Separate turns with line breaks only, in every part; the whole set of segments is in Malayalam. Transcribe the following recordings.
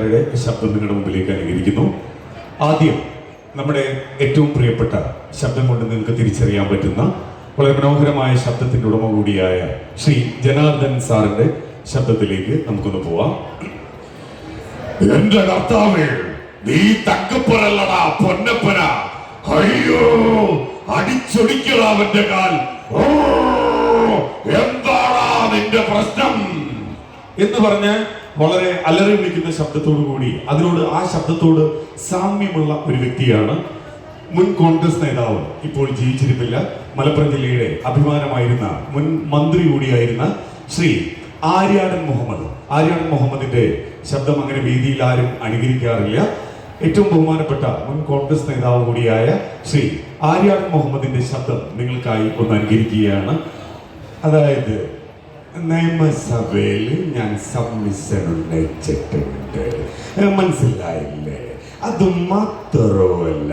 അവരുടെ ശബ്ദം നിങ്ങളുടെ മുമ്പിലേക്ക് അനുകരിക്കുന്നു. ആദ്യം നമ്മുടെ ഏറ്റവും പ്രിയപ്പെട്ട ശബ്ദം കൊണ്ട് നിങ്ങൾക്ക് തിരിച്ചറിയാൻ പറ്റുന്ന വളരെ മനോഹരമായ ശബ്ദത്തിന്റെ ഉടമ കൂടിയായ ശ്രീ ജനാർദ്ദൻ സാറിന്റെ ശബ്ദത്തിലേക്ക് നമുക്കൊന്ന് പോവാം. എന്റെ കർത്താവേ നീ തക്കപ്പുറല്ലടാ പൊന്നപ്പന. അയ്യോ അടിച്ചൊടിക്കടാ അവന്റെ കാൽ. എന്താടാ നിന്റെ പ്രശ്നം? എന്ന് പറഞ്ഞ് വളരെ അലറി വിളിക്കുന്ന ശബ്ദത്തോടു കൂടി അതിനോട് ആ ശബ്ദത്തോട് സാമ്യമുള്ള ഒരു വ്യക്തിയാണ് മുൻ കോൺഗ്രസ് നേതാവ് ഇപ്പോൾ ജീവിച്ചിരിപ്പില്ല മലപ്പുറം ജില്ലയുടെ അഭിമാനമായിരുന്ന മുൻ മന്ത്രി കൂടിയായിരുന്ന ശ്രീ ആര്യാടൻ മുഹമ്മദ്. ആര്യാടൻ മുഹമ്മദിന്റെ ശബ്ദം അങ്ങനെ വേദിയിൽ ആരും അനുകരിക്കാറില്ല. ഏറ്റവും ബഹുമാനപ്പെട്ട മുൻ കോൺഗ്രസ് നേതാവ് കൂടിയായ ശ്രീ ആര്യാടൻ മുഹമ്മദിന്റെ ശബ്ദം നിങ്ങൾക്കായി ഒന്ന് അനുകരിക്കുകയാണ്. അതായത് നിയമസഭയിൽ ഞാൻ സബ്മിഷൻ ഉന്നയിച്ചിട്ടുണ്ട് മനസ്സിലായില്ലേ? അത് മാത്രമല്ല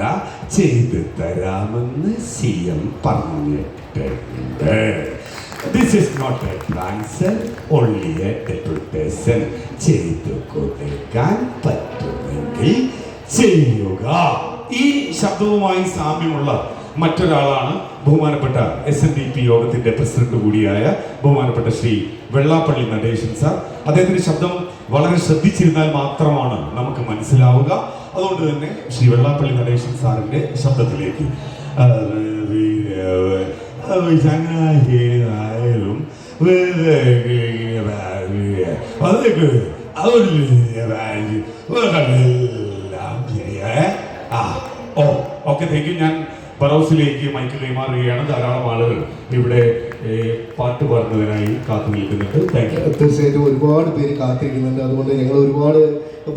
ചെയ്തു തരാമെന്ന് സി എം പറഞ്ഞിട്ടുണ്ട്. This is not a transfer only a deputation ചെയ്തു കൊടുക്കാൻ പറ്റുമെങ്കിൽ ചെയ്യുക. ഈ ശബ്ദവുമായി സാമ്യമുള്ള മറ്റൊരാളാണ് ബഹുമാനപ്പെട്ട എസ് എൻ ഡി പി യോഗത്തിന്റെ പ്രസിഡന്റ് കൂടിയായ ബഹുമാനപ്പെട്ട ശ്രീ വെള്ളാപ്പള്ളി നടേശൻ സാർ. അദ്ദേഹത്തിന്റെ ശബ്ദം വളരെ ശ്രദ്ധിച്ചിരുന്നാൽ മാത്രമാണ് നമുക്ക് മനസ്സിലാവുക. അതുകൊണ്ട് തന്നെ ശ്രീ വെള്ളാപ്പള്ളി നടേശൻ സാറിന്റെ ശബ്ദത്തിലേക്ക്. ആ, ഓ ഓക്കെ താങ്ക് യു ഞാൻ ബറോസിലേക്ക് മൈക്ക് കൈമാറുകയാണ് ധാരാളം ആളുകൾ ഇവിടെ പാട്ട് പാടുന്നതിനായി കാത്തു നിൽക്കുന്നുണ്ട്.
തീർച്ചയായിട്ടും ഒരുപാട് പേര് കാത്തിരിക്കുന്നുണ്ട്. അതുകൊണ്ട് ഞങ്ങൾ ഒരുപാട്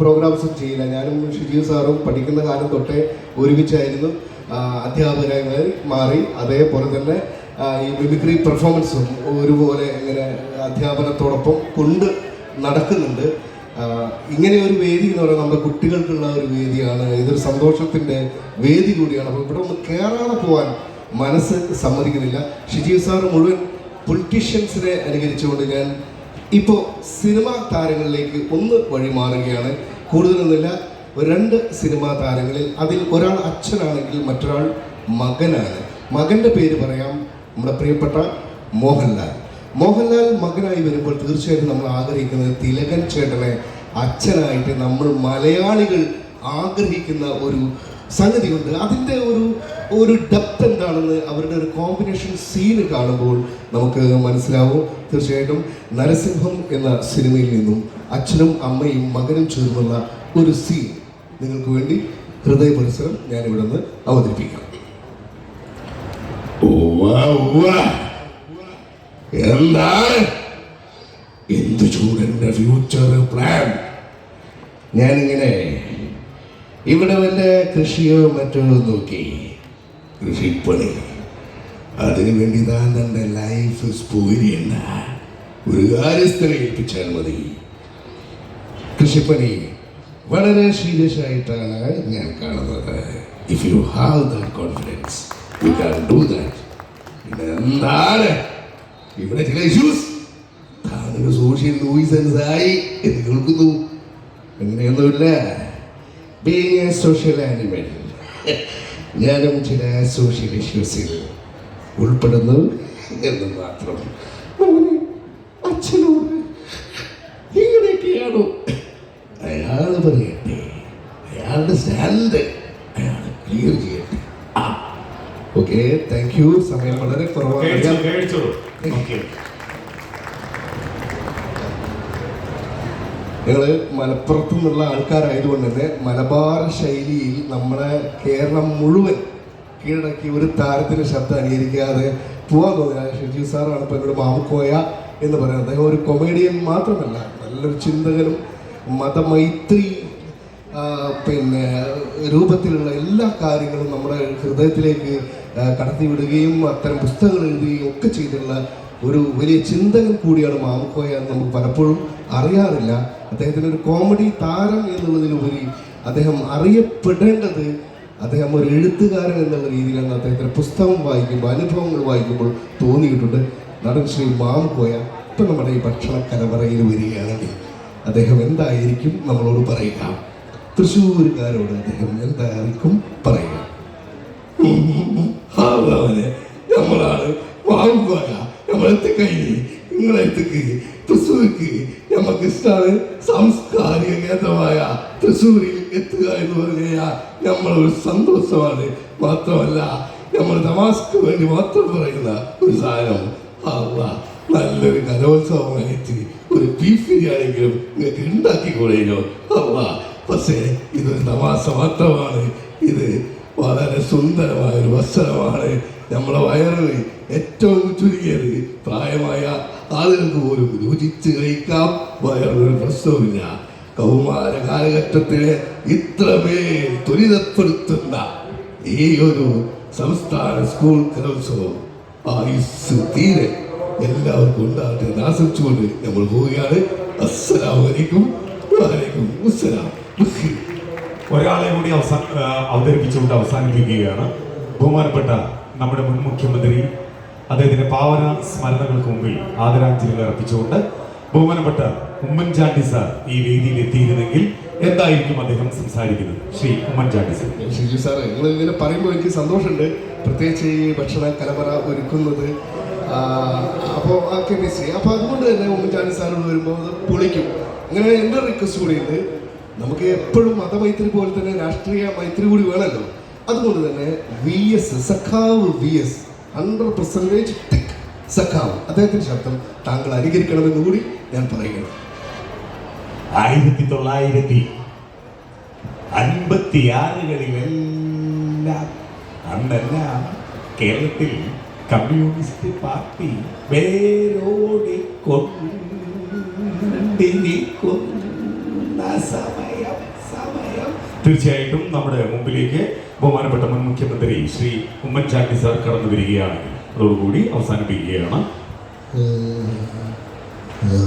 പ്രോഗ്രാംസും ചെയ്യില്ല. ഞാനും ഷിജീവ് സാറും പഠിക്കുന്ന കാലം തൊട്ടേ ഒരുമിച്ചായിരുന്നു. അധ്യാപകങ്ങൾ മാറി. അതേപോലെ തന്നെ ഈ മിമിക്രി പെർഫോമൻസും ഒരുപോലെ ഇങ്ങനെ അധ്യാപനത്തോടൊപ്പം കൊണ്ട് നടക്കുന്നുണ്ട്. ഇങ്ങനെ ഒരു വേദി എന്ന് പറയുന്നത് നമ്മുടെ കുട്ടികൾക്കുള്ള ഒരു വേദിയാണ്. ഇതൊരു സന്തോഷത്തിന്റെ വേദി കൂടിയാണ്. അപ്പോൾ ഇവിടെ ഒന്ന് കയറാതെ പോകാൻ മനസ്സ് സമ്മതിക്കുന്നില്ല. ഷിജീവ് സാർ മുഴുവൻ പൊളിറ്റീഷ്യൻസിനെ അനുകരിച്ചുകൊണ്ട് ഞാൻ ഇപ്പോൾ സിനിമാ താരങ്ങളിലേക്ക് ഒന്ന് വഴി മാറുകയാണ്. കൂടുതലൊന്നുമില്ല രണ്ട് സിനിമാ താരങ്ങളിൽ അതിൽ ഒരാൾ അച്ഛനാണെങ്കിൽ മറ്റൊരാൾ മകനാണ്. മകന്റെ പേര് പറയാം നമ്മുടെ പ്രിയപ്പെട്ട മോഹൻലാൽ. മോഹൻലാൽ മകനായി വരുമ്പോൾ തീർച്ചയായിട്ടും നമ്മൾ ആഗ്രഹിക്കുന്നത് തിലകൻ ചേട്ടനെ അച്ഛനായിട്ട് നമ്മൾ മലയാളികൾ ആഗ്രഹിക്കുന്ന ഒരു സംഗതിയുണ്ട്. അതിന്റെ ഒരു ഒരു ഡെപ്ത് എന്താണെന്ന് അവരുടെ ഒരു കോമ്പിനേഷൻ സീൻ കാണുമ്പോൾ നമുക്ക് മനസ്സിലാവും. തീർച്ചയായിട്ടും നരസിംഹം എന്ന സിനിമയിൽ നിന്നും അച്ഛനും അമ്മയും മകനും ചേർന്നുള്ള ഒരു സീൻ നിങ്ങൾക്ക് വേണ്ടി ഹൃദയ പരിസരം ഞാനിവിടെ നിന്ന് അവതരിപ്പിക്കാം
എന്താണ് എന്ത് ചൂടന്റെ ഫ്യൂച്ചർ പ്ലാൻ
ഞാനിങ്ങനെ ഇവിടെ വല്ല കൃഷിയോ മറ്റോ നോക്കി.
കൃഷിപ്പണി. അതിനു വേണ്ടി താൻ തന്റെ ലൈഫ് ചെയ്യണ്ട. ഒരു കാര്യസ്ഥനെ ഏൽപ്പിച്ചാൽ മതി.
കൃഷിപ്പണി വളരെ സീരിയസ് ആയിട്ടാണ് ഞാൻ കാണുന്നത്.
If you have that confidence you can do that എന്താണ്? ഇവിടെ ചില ഇഷ്യൂസ് താനൊരു സോഷ്യൽ നോയിസൻസ് ആയി എന്ന് കേൾക്കുന്നു.
അങ്ങനെയൊന്നുമില്ല ബീങ് എ സോഷ്യൽ ആനിമൽ ഞാനും ചില സോഷ്യൽ ഇഷ്യൂസിൽ ഉൾപ്പെടുന്നു എന്ന് മാത്രം. മോനെ, അച്ഛനോട് ഇങ്ങനെയൊക്കെയാണോ?
അയാൾ പറയട്ടെ. അയാളുടെ സ്റ്റാൻഡ്
ഓക്കെ താങ്ക് യു സമയം വളരെ കുറവാണ്. ഞങ്ങൾ മലപ്പുറത്തു നിന്നുള്ള ആൾക്കാരായതുകൊണ്ട് തന്നെ മലബാർ ശൈലിയിൽ നമ്മുടെ കേരളം മുഴുവൻ കീഴടക്കി ഒരു താരത്തിന് ശബ്ദം അനുകരിക്കാതെ പോകാൻ തോന്നില്ല. ഷെജു സാറാണ് ഇപ്പോൾ എന്നോട് മാമുക്കോയ എന്ന് പറയുന്നത്. അദ്ദേഹം ഒരു കൊമേഡിയൻ മാത്രമല്ല. നല്ലൊരു ചിന്തകനും മതമൈത്രി പിന്നെ രൂപത്തിലുള്ള എല്ലാ കാര്യങ്ങളും നമ്മുടെ ഹൃദയത്തിലേക്ക് കടത്തിവിടുകയും അത്തരം പുസ്തകങ്ങൾ എഴുതുകയും ഒക്കെ ചെയ്തിട്ടുള്ള ഒരു വലിയ ചിന്തകൻ കൂടിയാണ് മാമുക്കോയ എന്ന് നമുക്ക് പലപ്പോഴും അറിയാറില്ല. അദ്ദേഹത്തിന് ഒരു കോമഡി താരം എന്നുള്ളതിലുപരി അദ്ദേഹം അറിയപ്പെടേണ്ടത് അദ്ദേഹം ഒരു എഴുത്തുകാരൻ എന്നുള്ള രീതിയിലാണ് അദ്ദേഹത്തിന്റെ പുസ്തകം വായിക്കുമ്പോൾ അനുഭവങ്ങൾ വായിക്കുമ്പോൾ തോന്നിയിട്ടുണ്ട്. നടൻ ശ്രീ മാമുക്കോയ ഇപ്പം നമ്മുടെ ഈ ഭക്ഷണ കലവറയിൽ വരികയാണെങ്കിൽ അദ്ദേഹം എന്തായിരിക്കും നമ്മളോട് പറയുക? തൃശ്ശൂരുകാരോട് അദ്ദേഹം എന്തായിരിക്കും പറയുക?
നമ്മളാണ് വാങ്ങുക നമ്മളെത്തി കഴിഞ്ഞ് നിങ്ങളെത്തിക്ക് തൃശ്ശൂർക്ക് നമുക്ക് ഇഷ്ടമാണ് സാംസ്കാരിക കേന്ദ്രമായ തൃശ്ശൂരിൽ എത്തുക എന്ന് പറഞ്ഞു കഴിഞ്ഞാൽ നമ്മളൊരു സന്തോഷമാണ്. മാത്രമല്ല നമ്മൾ തമാസ്ക്ക് വേണ്ടി മാത്രം പറയുന്ന ഒരു സാധനം. നല്ലൊരു കലോത്സവമായിട്ട് ഒരു ബീഫ് ബിരിയാണെങ്കിലും നിങ്ങൾക്ക് ഉണ്ടാക്കിക്കൊള്ളിയോ അല്ല പക്ഷേ ഇത് തമാശ മാത്രമാണ്. ഇത് വളരെ സുന്ദരമായ ഒരു വസ്ത്രമാണ്. നമ്മളെ വയറ് ഏറ്റവും ചുരുങ്ങിയത് പ്രായമായ ആളുകൾക്ക് പോലും രുചിച്ച് കഴിക്കാം. വയറൊരു പ്രശ്നവുമില്ല. കൗമാര കാലഘട്ടത്തിലെ ഇത്രമേൽ ത്വരിതപ്പെടുത്തുന്ന ഈ ഒരു സംസ്ഥാന സ്കൂൾ കലോത്സവം ആയുസ് തീരെ എല്ലാവർക്കും ഉണ്ടാകട്ടെ ആശംസിച്ചുകൊണ്ട് നമ്മൾ പോവുകയാണ്. അസ്സലാമലൈക്കും വലൈക്കും അസ്സലാം
ഒരാളെ കൂടി അവസാന അവതരിപ്പിച്ചുകൊണ്ട് അവസാനിപ്പിക്കുകയാണ്. ബഹുമാനപ്പെട്ട നമ്മുടെ മുൻ മുഖ്യമന്ത്രി അദ്ദേഹത്തിന്റെ പാവന സ്മരണകൾക്ക് മുമ്പിൽ ആദരാഞ്ജലികൾ അർപ്പിച്ചുകൊണ്ട് ബഹുമാനപ്പെട്ട ഉമ്മൻചാണ്ടി സാർ ഈ വേദിയിൽ എത്തിയിരുന്നെങ്കിൽ എന്തായിരിക്കും അദ്ദേഹം സംസാരിക്കുന്നത്? ശ്രീ ഉമ്മൻചാണ്ടി സാർ.
ഷിജു സാർ നിങ്ങൾ ഇങ്ങനെ പറയുമ്പോൾ എനിക്ക് സന്തോഷമുണ്ട്. പ്രത്യേകിച്ച് ഈ ഭക്ഷണ കലവറ ഒരുക്കുന്നത്. അപ്പോൾ ആ അപ്പോൾ അതുകൊണ്ട് തന്നെ ഉമ്മൻചാണ്ടി സാറിനോട് വരുമ്പോൾ അത് പൊളിക്കും. അങ്ങനെ എന്റെ റിക്വസ്റ്റ് കൂടിയുണ്ട് നമുക്ക് എപ്പോഴും മതമൈത്രി പോലെ തന്നെ രാഷ്ട്രീയ മൈത്രി കൂടി വേണമല്ലോ. അതുകൊണ്ട് തന്നെ വി എസ് സഖാവ് V S hundred percentage tick സഖാവ്. അദ്ദേഹത്തിന്റെ ശബ്ദം താങ്കൾ അനുകരിക്കണമെന്ന് കൂടി ഞാൻ പറയുകയാണ്.
ആയിരത്തി തൊള്ളായിരത്തി അൻപത്തി ആറുകളിലെല്ലാം അന്നെല്ലാം കേരളത്തിൽ കമ്മ്യൂണിസ്റ്റ് പാർട്ടി വേരോടി കൊണ്ടിരിക്കുന്ന തീർച്ചയായിട്ടും നമ്മുടെ മുമ്പിലേക്ക് ബഹുമാനപ്പെട്ട മുൻ മുഖ്യമന്ത്രി ശ്രീ ഉമ്മൻചാണ്ടി സാർ കടന്നു വരികയാണ്. അതോടുകൂടി അവസാനിപ്പിക്കുകയാണ്.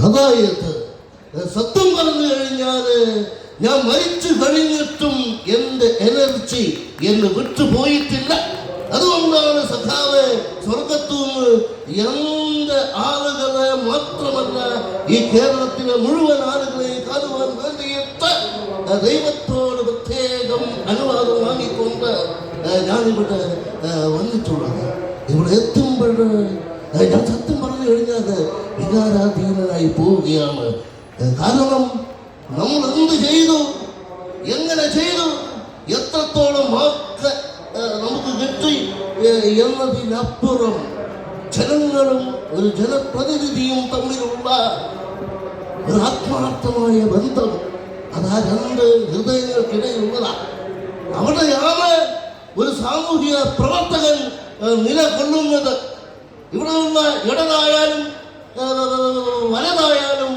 അതായത് സത്യം പറഞ്ഞു കഴിഞ്ഞാൽ ഞാൻ മരിച്ചു കഴിഞ്ഞിട്ടും എന്റെ എനർജി എന്ന് വിട്ടുപോയിട്ടില്ല. അതുകൊണ്ടാണ് സഖാവ് സ്വർഗത്തുനിന്ന് എന്ത് ആളുകളെ മാത്രമല്ല ഈ കേരളത്തിലെ മുഴുവൻ ദൈവത്തോട് പ്രത്യേകം അനുവാദം വാങ്ങിക്കൊണ്ട് ഞാനിവിടെ വന്നിട്ടുള്ളത് ഇവിടെ എത്തുമ്പോൾ ഏഹ് ഞാൻ സത്യം പറഞ്ഞു കഴിഞ്ഞാൽ വികാരാധീനനായി പോവുകയാണ് ഏഹ് കാരണം നമ്മൾ എന്ത് ചെയ്തു എങ്ങനെ ചെയ്തു എത്രത്തോളം മാർക്ക് ഏഹ് നമുക്ക് കിട്ടി ഏഹ് എന്നതിനപ്പുറം ജനങ്ങളും ഒരു ജനപ്രതിനിധിയും തമ്മിലുള്ള ഒരു ആത്മാർത്ഥമായ ബന്ധം അത് ആ രണ്ട് ഹൃദയങ്ങൾക്കിടയിലുള്ളതാണ് അവിടെയാണ് ഒരു സാമൂഹിക പ്രവർത്തകൻ ഏഹ് നിലകൊള്ളുന്നത് ഇവിടെയുള്ള ഇടതായാലും ഏഹ് വലതായാലും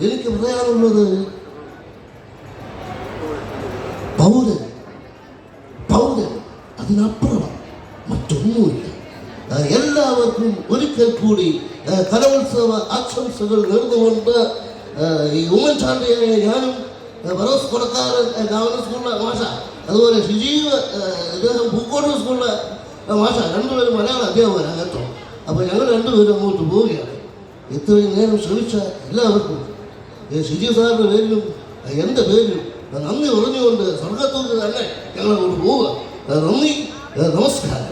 എനിക്ക് പറയാനുള്ളത് പൗരൻ പൗരൻ അതിനപ്പുറം മറ്റൊന്നുമില്ല ഏഹ് എല്ലാവർക്കും ഒരിക്കൽ കൂടി ഏഹ് കലോത്സവ ആശംസകൾ നേർന്നുകൊണ്ട് ഈ ഉമ്മൻചാണ്ടിയായ ഞാനും ഫറോസ് കൊടക്കാരൻ ഏഹ് ഗവൺമെന്റ് സ്കൂളിലെ മാഷ. അതുപോലെ ഷിജീവ് ഇദ്ദേഹം പൂക്കോട്ടൂർ സ്കൂളിലെ മാഷ. രണ്ടുപേരും മലയാള അധ്യാപകരാണ് കേട്ടോ. അപ്പോൾ ഞങ്ങൾ രണ്ടുപേരും അങ്ങോട്ട് പോവുകയാണ്. ഇത്രയും നേരം ശ്രമിച്ച എല്ലാവർക്കും ഷിജീവ് സാറിന്റെ പേരിലും എന്റെ പേരിലും നന്ദി പറഞ്ഞുകൊണ്ട് സ്വർഗത്തോട്ട് തന്നെ ഞങ്ങൾ അങ്ങോട്ട് പോവുക നന്ദി നമസ്കാരം.